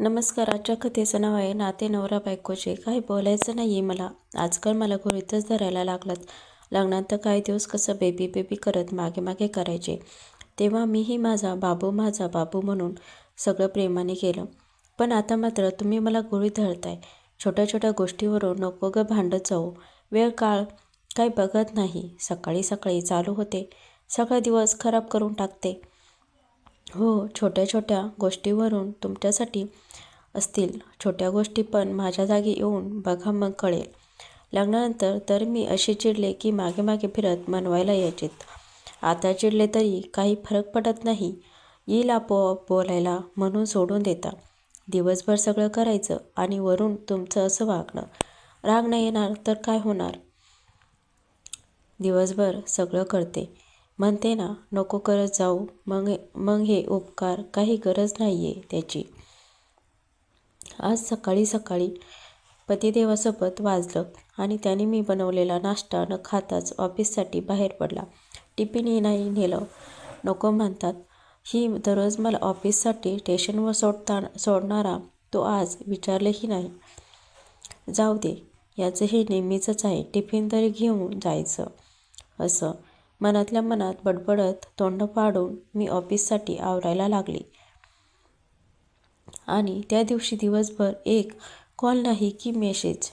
नमस्कार आजच्या कथेचं नाव आहे नाते नवरा बायकोचे. काही बोलायचं नाही आहे मला. आजकाल मला गृहीतच धरायला लागलात. लग्नात तर काही दिवस कसं बेबी बेबी करत मागे मागे करायचे. तेव्हा मीही माझा बाबू माझा बाबू म्हणून सगळं प्रेमाने केलं. पण आता मात्र तुम्ही मला गोळी धरताय. छोट्या छोट्या गोष्टीवरून नको ग भांडत जाऊ. वेळ काळ काही बघत नाही. सकाळी सकाळी चालू होते. सगळा दिवस खराब करून टाकते. हो छोट्या छोट्या गोष्टीवरून तुमच्यासाठी असतील. छोट्या गोष्टी पण माझ्या जागी येऊन बघा मग कळेल. लग्नानंतर तर मी असे चिडले की मागे मागे फिरत मनवायला यायचेत. आता चिडले तरी काही फरक पडत नाही. येईल आपोआप बोलायला म्हणून सोडून देता. दिवसभर सगळं करायचं आणि वरून तुमचं असं वागणं. राग नाही येणार तर काय होणार? दिवसभर सगळं करते. म्हणते ना नको करत जाऊ. मग मग हे उपकार. काही गरज नाही आहे त्याची. आज सकाळी सकाळी पतिदेवासोबत वाजलं आणि त्याने मी बनवलेला नाश्ता न खाताच ऑफिससाठी बाहेर पडला. टिफिनही नाही नेलं. नको म्हणतात ही दररोज मला ऑफिससाठी स्टेशनवर सोडता सोडणारा तो आज विचारलेही नाही. जाऊ दे याचं हे नेहमीचंच आहे. टिफिन तरी घेऊन जायचं. असं मनातल्या मनात बडबडत तोंड पाडून मी ऑफिससाठी आवरायला लागली. आणि त्या दिवशी दिवसभर एक कॉल नाही की मेसेज.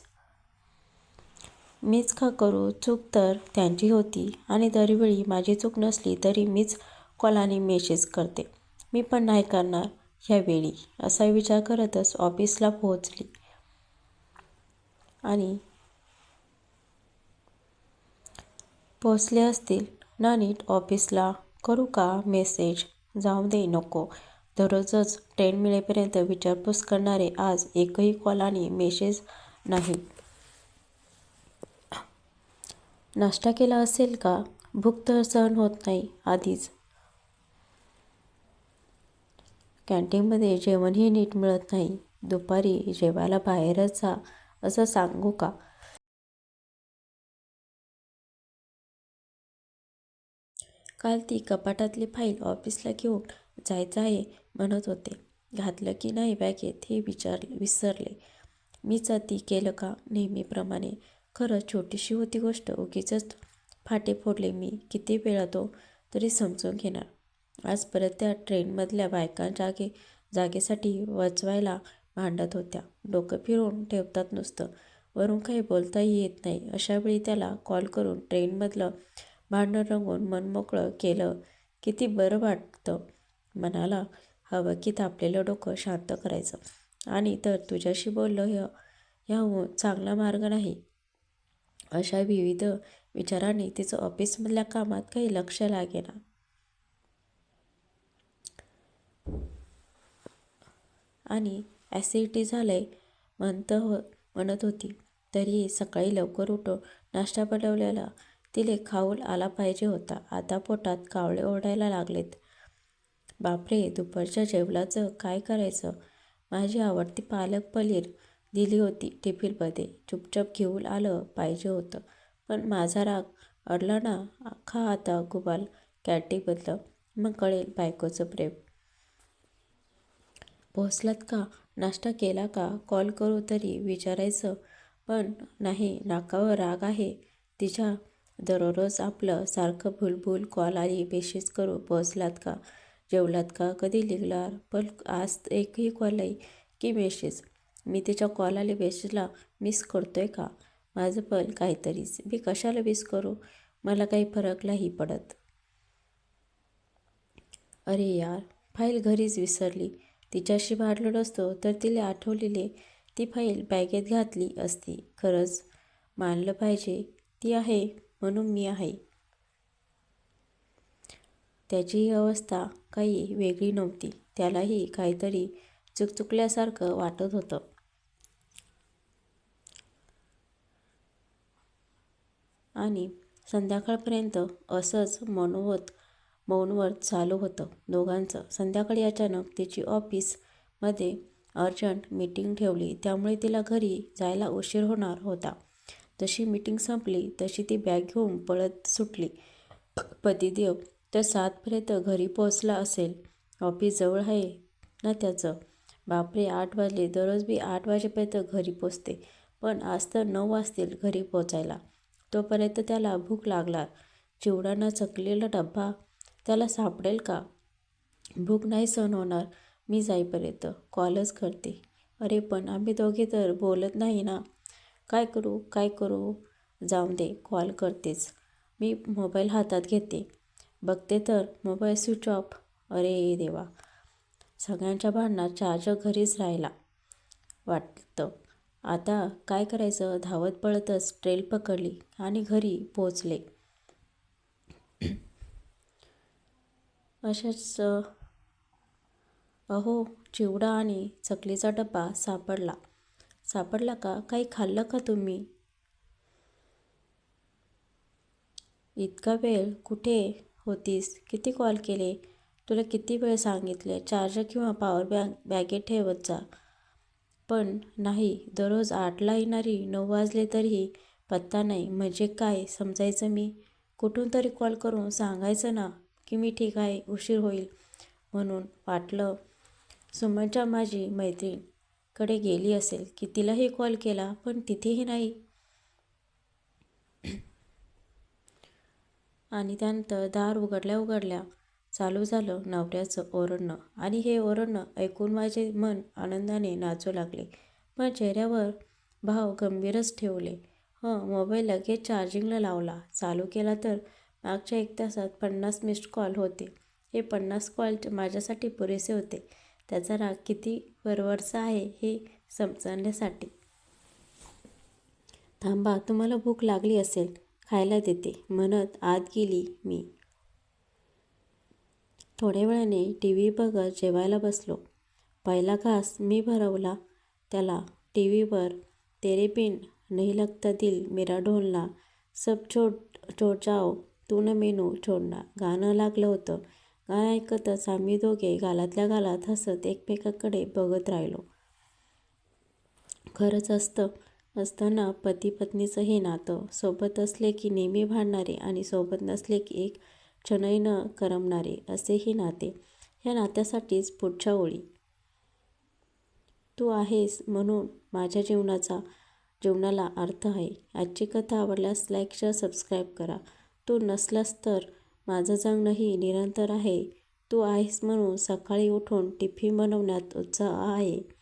मीच का करू? चूक तर त्यांची होती आणि दरवेळी माझी चूक नसली तरी मीच कॉल आणि मेसेज करते. मी पण नाही करणार ह्यावेळी असा विचार करतच ऑफिसला पोहोचली. आणि पोचले असतील. ना नीट ऑफिसला करू का मेसेज? जाऊ दे नको. दररोजच ट्रेन मिळेपर्यंत विचारपूस करणारे आज एकही कॉल आणि मेसेज नाही. नाश्ता केला असेल का? भूक तर सहन होत नाही आधीच. कॅन्टीनमध्ये जेवणही नीट मिळत नाही. दुपारी जेवायला बाहेरच जा असं सांगू का? काल ती कपाटातली फाईल ऑफिसला घेऊन जायचं आहे म्हणत होते. घातलं की नाही बॅगेत हे विचार विसरले. मीच ती केलं का? नेहमीप्रमाणे. खरंच छोटीशी होती गोष्ट. उगीच फाटे फोडले मी. किती वेळा तो तरी समजून घेणार. आज परत त्या ट्रेनमधल्या बायका जागे जागेसाठी वाचवायला भांडत होत्या. डोकं फिरवून ठेवतात नुसतं. वरून काही बोलताही येत नाही. अशावेळी त्याला कॉल करून ट्रेनमधलं भांडण रंगून मनमोकळं केलं. किती बरं वाटतं. मनाला हवं की तापलेलं डोकं शांत करायचं. आणि तर तुझ्याशी बोललं ह्या ह्याहून चांगला मार्ग नाही. अशा विविध विचारांनी तिचं ऑफिसमधल्या कामात काही लक्ष लागेना. आणि ॲसिडिटी झालंय म्हणत हो म्हणत होती. तरी सकाळी लवकर उठून नाश्ता बनवलेला तिले खाऊल आला पाहिजे होता. आता पोटात कावळे ओढायला लागलेत. बापरे दुपारच्या जेवणाचं काय करायचं? माझी आवडती पालक पनीर दिली होती टिफिनमध्ये. चुपचाप घेऊन आलं पाहिजे होतं. पण माझा राग अडला ना अख्खा आता गुबाल कॅन्टीनमधलं मग कळेल बायकोचं प्रेम. पोहोचलात का? नाश्ता केला का? कॉल करू तरी विचारायचं. पण नाही नाकावर राग आहे. तिच्या दररोज आपलं सारखं भुलभुल कॉल आली पेशीच करू पोहोचलात का? जेवलात का? कधी निघणार? पण आज एकही कॉल नाही. की मेसेज? मी तिच्या कॉल आले मेसेजला मिस करतो आहे का? माझं पण काहीतरीच. मी कशाला मिस करू? मला काही फरक नाही पडत. अरे यार फाईल घरीच विसरली. तिच्याशी भांडलो नसतो तर तिला आठवलेले ती फाईल बॅगेत घातली असती. खरंच मानलं पाहिजे. ती आहे म्हणून मी आहे. त्याची अवस्था काही वेगळी नव्हती. त्यालाही काहीतरी चुकचुकल्यासारखं वाटत होतं. आणि संध्याकाळपर्यंत असंच मनोवत मौनवर चालू होतं दोघांचं. संध्याकाळी अचानक तिची ऑफिसमध्ये अर्जंट मीटिंग ठेवली. त्यामुळे तिला घरी जायला उशीर होणार होता. जशी मीटिंग संपली तशी ती बॅग घेऊन पळत सुटली. पतिदेव तर सातपर्यंत घरी पोचला असेल. ऑफिस जवळ आहे ना त्याचं? बापरे आठ वाजले. दररोज मी आठ वाजेपर्यंत घरी पोचते पण आज तर नऊ वाजतील घरी पोचायला तोपर्यंत त्याला भूक लागणार. चिवडानं चकलेला डब्बा. त्याला सापडेल का? भूक नाही सहन होणार. मी जाईपर्यंत. कॉलच करते. अरे पण आम्ही दोघे तर बोलत नाही ना. काय करू? काय करू? जाऊन दे. कॉल करतेच. मी मोबाईल हातात घेते. बघते तर मोबाईल स्विच ऑफ अरे देवा. सगळ्यांच्या भांडणात चार्जर घरीच राहिला वाटतं. आता काय करायचं? धावत पळतच ट्रेल पकडली आणि घरी पोचले अशाच अहो चिवडा आणि चकलीचा डब्बा सापडला. सापडला का? काही खाल्लं का तुम्ही? इतका वेळ कुठे होतीस. किती कॉल केले? तुला किती वेळ सांगितले? चार्जर किंवा पॉवर बँक बॅगेत ठेवत जा. पण नाही दररोज आठला येणारी नऊ वाजले तरीही पत्ता नाही. म्हणजे काय? समजायचं मी? कुठून तरी कॉल करून सांगायचं ना की मी ठीक आहे उशीर होईल म्हणून वाटलं. सुमनच्या माझी मैत्रीणकडे गेली असेल. की तिलाही कॉल केला पण तिथेही नाही. आणि त्यानंतर दार उघडल्या उघडल्या चालू झालं नवऱ्याचं ओरडणं. आणि हे ओरडणं ऐकून माझे मन आनंदाने नाचू लागले. पण चेहऱ्यावर भाव गंभीरच ठेवले. हं मोबाईल लगेच चार्जिंगला लावला. चालू केला तर मागच्या एक तासात पन्नास मिस्ड कॉल होते. हे पन्नास कॉल माझ्यासाठी पुरेसे होते. त्याचा राग किती वरवरचा आहे हे समजण्यासाठी. थांबा तुम्हाला भूक लागली असेल. खायला देते. म्हणत आत गेली मी. थोड्या वेळाने टी व्ही बघत जेवायला बसलो. पहिला घास मी भरवला. त्याला टी व्हीवर तेरे बिन नहीं लगता दिल मेरा ढोलना सब छोड छोड जाओ तू न मेनू छोडना गाणं लागलं होतं. गाणं ऐकतच आम्ही दोघे गालातल्या गालात हसत एकमेकाकडे बघत राहिलो. खरंच असतं. असताना पती पत्नीचं हे नातं सोबत असले की नेहमी भांडणारे आणि सोबत नसले की एक क्षणही न करमणारे असे हे नाते. ह्या नात्यासाठीच पुढच्या ओळी. तू आहेस म्हणून माझ्या जीवनाचा जीवनाला अर्थ आहे. आजची कथा आवडल्यास लाईक शेअर सबस्क्राईब करा. तू नसलास तर माझं जगणंही निरंतर आहे. तू आहेस म्हणून सकाळी उठून टिफिन बनवण्यात उत्साह आहे.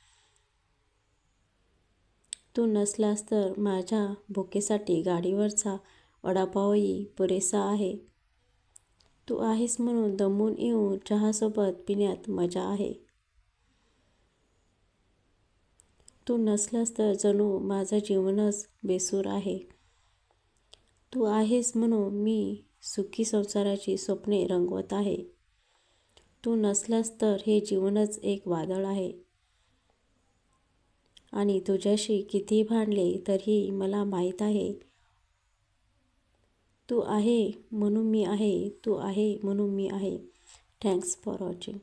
तू नसलास तर माझ्या भुकेसाठी गाडीवरचा वडापावही पुरेसा आहे. तू आहेस म्हणून दमून येऊन चहासोबत पिण्यात मजा आहे. तू नसलास तर जणू माझं जीवनच बेसूर आहे. तू आहेस म्हणून मी सुखी संसाराची स्वप्ने रंगवत आहे. तू नसलास तर हे जीवनच एक वादळ आहे. आणि तुझ्याशी किती भांडले तरीही मला माहीत आहे. तू आहे म्हणून मी आहे तू आहे म्हणून मी आहे. Thanks for watching